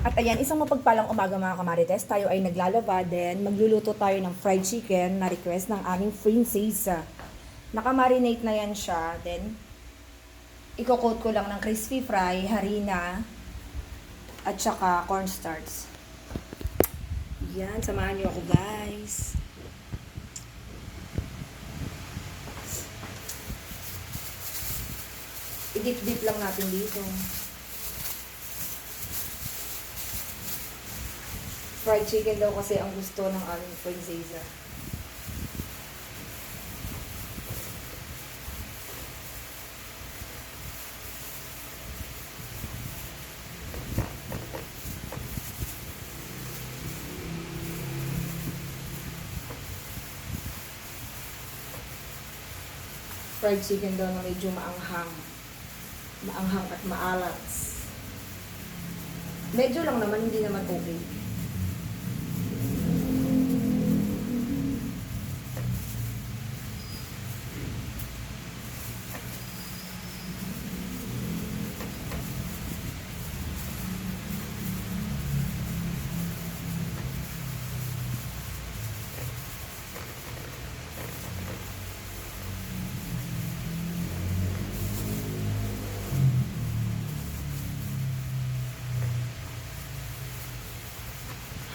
At ayan, isang mapagpalang umaga mga kamarites. Tayo ay naglalaba, then magluluto tayo ng fried chicken na request ng aming princesa. Nakamarinate na yan siya. Then, ikokot ko lang ng crispy fry, harina, at saka cornstarch. Yan, samahan niyo ako guys. I-dip-dip lang natin dito. Fried chicken daw kasi ang gusto ng aming prinsesa. Fried chicken daw na medyo maanghang. Maanghang at maalat. Medyo lang naman, hindi naman okay.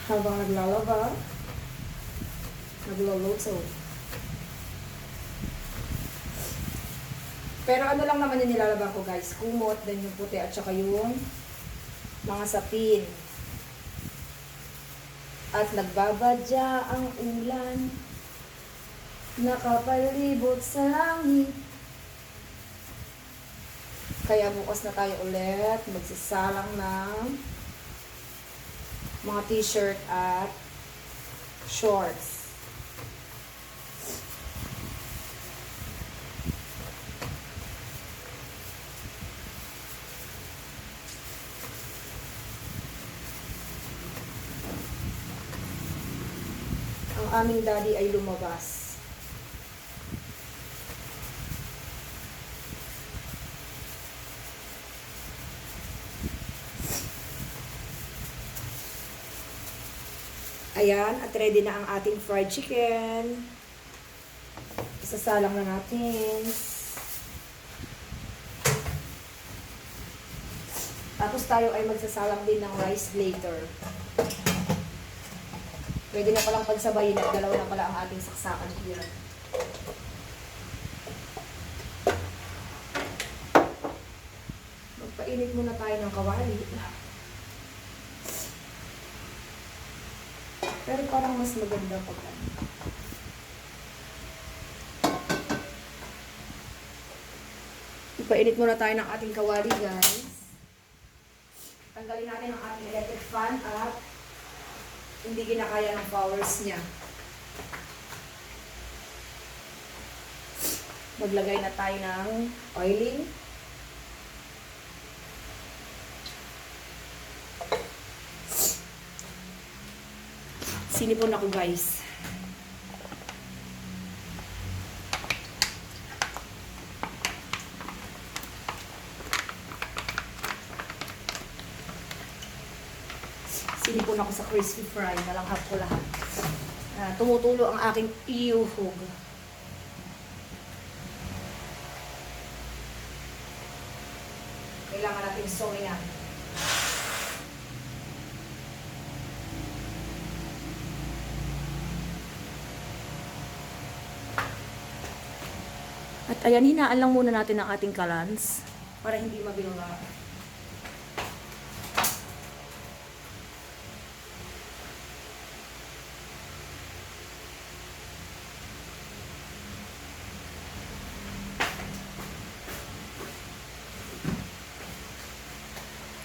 Habang naglalaba, nagluluto. Pero ano lang naman yung nilalaban ko guys, kumot, then yung puti at saka yung mga sapin. At nagbabadya ang ulan, nakapalibot sa langit. Kaya bukas na tayo ulit, magsasalang ng mga t-shirt at shorts. Ang aming daddy ay lumabas. Ayan, at ready na ang ating fried chicken. Isasalang na natin. Tapos tayo ay magsasalang din ng rice later. Pwede na palang pagsabayin at dalawa na pala ang ating saksakan here. Magpainit muna tayo ng kawali. Pero parang mas maganda pag ano. Ipainit muna tayo ng ating kawali, guys. Tanggalin natin ang ating electric fan at hindi ginakaya ng powers niya. Maglagay na tayo ng oiling. Sinipon ako guys. Sinipon ako sa crispy fry. Nalanghap ko lahat. Ah, tumutulo ang aking iuhog. Kailangan natin soyan. At ayan, hinaan lang muna natin ang ating kalans para hindi mabilunga.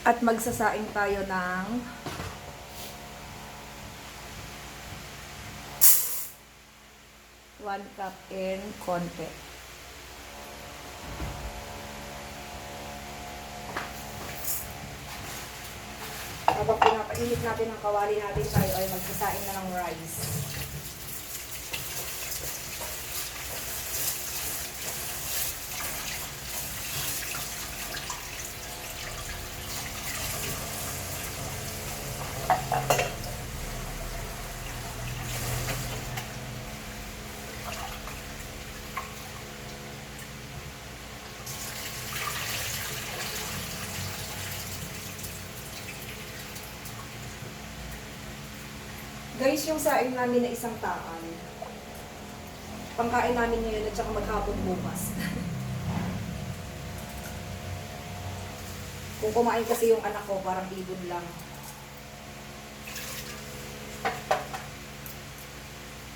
At magsasaing tayo ng one cup in konti. Habang pinapainit natin ang kawali natin, tayo ay magsasaing na ng rice. Guys, yung saing namin na isang taan. Pangkain namin ngayon at saka maghapon bukas. Kung kumain kasi yung anak ko, parang ibon lang.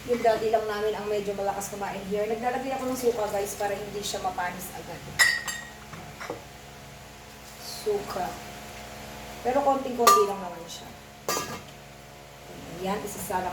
Yung daddy lang namin ang medyo malakas kumain here. Naglalagay ako ng suka guys para hindi siya mapanis agad. Suka. Pero konting-konti lang naman siya. Yan, isasala